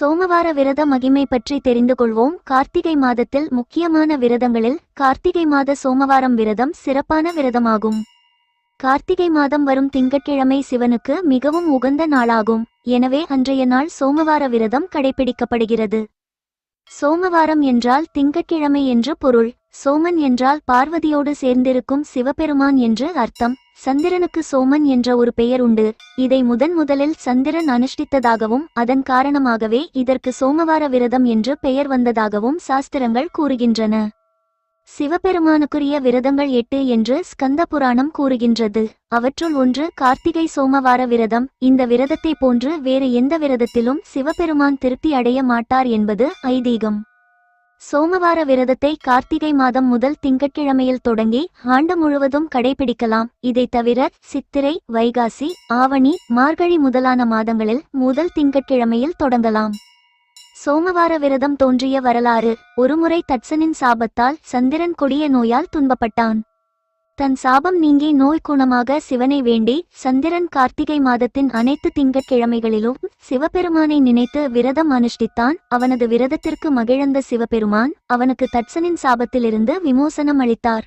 சோமவார விரத மகிமை பற்றி தெரிந்து கொள்வோம். கார்த்திகை மாதத்தில் முக்கியமான விரதங்களில் கார்த்திகை மாத சோமவாரம் விரதம் சிறப்பான விரதமாகும். கார்த்திகை மாதம் வரும் திங்கட்கிழமை சிவனுக்கு மிகவும் உகந்த நாளாகும். எனவே அன்றைய நாள் சோமவார விரதம் கடைபிடிக்கப்படுகிறது. சோமவாரம் என்றால் திங்கட்கிழமை என்று பொருள் சோமன் என்றால் பார்வதியோடு சேர்ந்திருக்கும் சிவபெருமான் என்று அர்த்தம். சந்திரனுக்கு சோமன் என்ற ஒரு பெயர் உண்டு. இதை முதன் முதலில் சந்திரன் அனுஷ்டித்ததாகவும் அதன் காரணமாகவே இதற்கு சோமவார விரதம் என்று பெயர் வந்ததாகவும் சாஸ்திரங்கள் கூறுகின்றன. சிவபெருமானுக்குரிய விரதங்கள் எட்டு என்று ஸ்கந்த புராணம் கூறுகின்றது. அவற்றுள் ஒன்று கார்த்திகை சோமவார விரதம். இந்த விரதத்தை போன்று வேறு எந்த விரதத்திலும் சிவபெருமான் திருப்தி அடைய மாட்டார் என்பது ஐதீகம். சோமவார விரதத்தை கார்த்திகை மாதம் முதல் திங்கட்கிழமையில் தொடங்கி ஆண்டு முழுவதும் கடைபிடிக்கலாம். இதை தவிர சித்திரை வைகாசி ஆவணி மார்கழி முதலான மாதங்களில் முதல் திங்கட்கிழமையில் தொடங்கலாம். சோமவார விரதம் தோன்றிய வரலாறு ஒருமுறை தட்சனின் சாபத்தால் சந்திரன் கொடிய நோயால் துன்பப்பட்டான். தன் சாபம் நீங்கி நோய் குணமாக சிவனை வேண்டி சந்திரன் கார்த்திகை மாதத்தின் அனைத்து திங்கட்கிழமைகளிலும் சிவபெருமானை நினைத்து விரதம் அனுஷ்டித்தான். அவனது விரதத்திற்கு மகிழ்ந்த சிவபெருமான் அவனுக்கு தட்சனின் சாபத்திலிருந்து விமோசனம் அளித்தார்.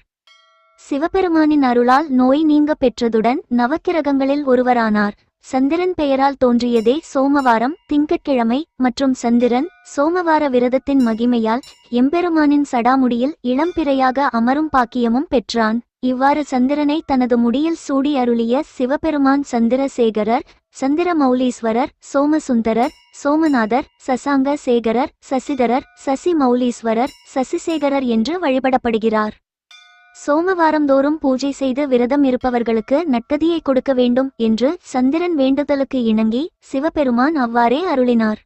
சிவபெருமானின் அருளால் நோய் நீங்க பெற்றதுடன் நவக்கிரகங்களில் ஒருவரானார். சந்திரன் பெயரால் தோன்றியதே சோமவாரம் திங்கட்கிழமை மற்றும் சந்திரன் சோமவார விரதத்தின் மகிமையால் எம்பெருமானின் சடாமுடியில் இளம்பிறையாக அமரும் பாக்கியமும் பெற்றான். இவ்வாறு சந்திரனை தனது முடியில் சூடி அருளிய சிவபெருமான் சந்திரசேகரர் சந்திரமௌலீஸ்வரர் சோமசுந்தரர் சோமநாதர் சசாங்க சேகரர் சசிதரர் சசி மௌலீஸ்வரர் சசிசேகரர் என்று வழிபடப்படுகிறார். சோமவாரந்தோறும் பூஜை செய்து விரதம் இருப்பவர்களுக்கு நட்டதியை கொடுக்க வேண்டும் என்று சந்திரன் வேண்டுதலுக்கு இணங்கி சிவபெருமான் அவ்வாறே அருளினார்.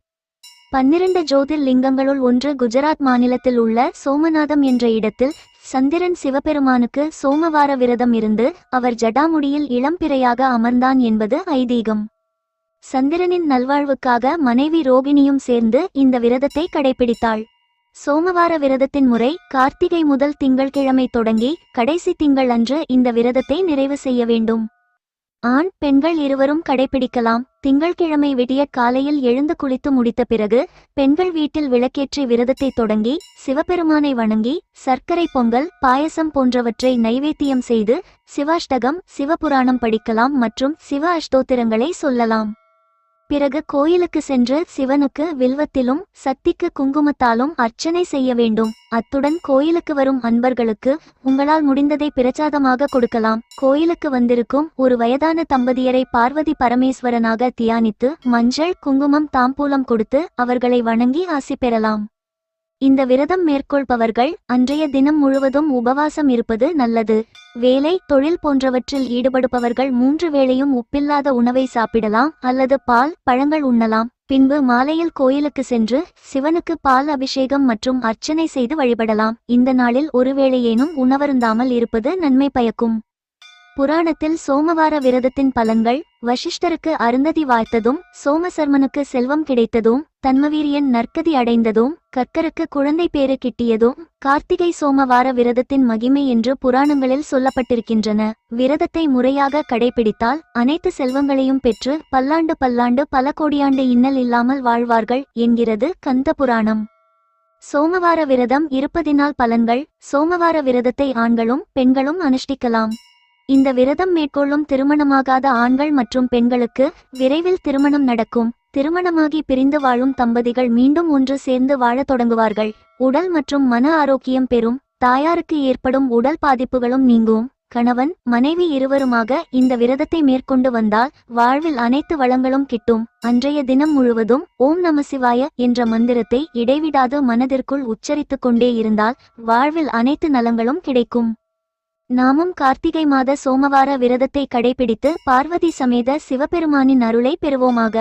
பன்னிரண்டு ஜோதிர் லிங்கங்களுள் ஒன்று குஜராத் மாநிலத்தில் உள்ள சோமநாதம் என்ற இடத்தில் சந்திரன் சிவபெருமானுக்கு சோமவார விரதம் இருந்து அவர் ஜடாமுடியில் இளம்பிறையாக அமர்ந்தான் என்பது ஐதீகம். சந்திரனின் நல்வாழ்வுக்காக மனைவி ரோகிணியும் சேர்ந்து இந்த விரதத்தை கடைபிடித்தாள். சோமவார விரதத்தின் முறை கார்த்திகை முதல் திங்கள்கிழமை தொடங்கி கடைசி திங்கள் அன்று இந்த விரதத்தை நிறைவு செய்ய வேண்டும். ஆண் பெண்கள் இருவரும் கடைபிடிக்கலாம். திங்கள்கிழமை விடிய காலையில் எழுந்து குளித்து முடித்த பிறகு பெண்கள் வீட்டில் விளக்கேற்றி விரதத்தை தொடங்கி சிவபெருமானை வணங்கி சர்க்கரை பொங்கல் பாயசம் போன்றவற்றை நைவேத்தியம் செய்து சிவாஷ்டகம் சிவபுராணம் படிக்கலாம் மற்றும் சிவ அஷ்டோத்திரங்களை சொல்லலாம். பிறகு கோயிலுக்கு சென்று சிவனுக்கு வில்வத்திலும் சக்திக்கு குங்குமத்தாலும் அர்ச்சனை செய்ய வேண்டும். அத்துடன் கோயிலுக்கு வரும் அன்பர்களுக்கு உங்களால் முடிந்ததை பிரச்சாதமாக கொடுக்கலாம். கோயிலுக்கு வந்திருக்கும் ஒரு வயதான தம்பதியரை பார்வதி பரமேஸ்வரனாக தியானித்து மஞ்சள் குங்குமம் தாம்பூலம் கொடுத்து அவர்களை வணங்கி ஆசி பெறலாம். இந்த விரதம் மேற்கொள்பவர்கள் அன்றைய தினம் முழுவதும் உபவாசம் இருப்பது நல்லது. வேலை தொழில் போன்றவற்றில் ஈடுபடுபவர்கள் மூன்று வேளையும் உப்பில்லாத உணவை சாப்பிடலாம் அல்லது பால் பழங்கள் உண்ணலாம். பின்பு மாலையில் கோயிலுக்கு சென்று சிவனுக்கு பால் அபிஷேகம் மற்றும் அர்ச்சனை செய்து வழிபடலாம். இந்த நாளில் ஒருவேளையேனும் உணவருந்தாமல் இருப்பது நன்மை பயக்கும். புராணத்தில் சோமவார விரதத்தின் பலன்கள் வசிஷ்டருக்கு அருந்ததி வாய்த்ததும் சோமசர்மனுக்கு செல்வம் கிடைத்ததும் தன்மவீரியன் நற்கதி அடைந்ததும் கற்கருக்கு குழந்தை பேறு கிட்டியதும் கார்த்திகை சோமவார விரதத்தின் மகிமை என்று புராணங்களில் சொல்லப்பட்டிருக்கின்றன. விரதத்தை முறையாக கடைபிடித்தால் அனைத்து செல்வங்களையும் பெற்று பல்லாண்டு பல்லாண்டு பல கோடியாண்டு இன்னல் இல்லாமல் வாழ்வார்கள் என்கிறது கந்த புராணம். சோமவார விரதம் இருப்பதினால் பலன்கள் சோமவார விரதத்தை ஆண்களும் பெண்களும் அனுஷ்டிக்கலாம். இந்த விரதம் மேற்கொள்ளும் திருமணமாகாத ஆண்கள் மற்றும் பெண்களுக்கு விரைவில் திருமணம் நடக்கும். திருமணமாகி பிரிந்து வாழும் தம்பதிகள் மீண்டும் ஒன்று சேர்ந்து வாழத் தொடங்குவார்கள். உடல் மற்றும் மன ஆரோக்கியம் பெறும். தாயாருக்கு ஏற்படும் உடல் பாதிப்புகளும் நீங்கும். கணவன் மனைவி இருவருமாக இந்த விரதத்தை மேற்கொண்டு வந்தால் வாழ்வில் அனைத்து வளங்களும் கிட்டும். அன்றைய தினம் முழுவதும் ஓம் நம சிவாய என்ற மந்திரத்தை இடைவிடாது மனதிற்குள் உச்சரித்துக் கொண்டே இருந்தால் வாழ்வில் அனைத்து நலங்களும் கிடைக்கும். நாமும் கார்த்திகை மாத சோமவார விரதத்தை கடைபிடித்து பார்வதி சமேத சிவபெருமானின் அருளை பெறுவோமாக.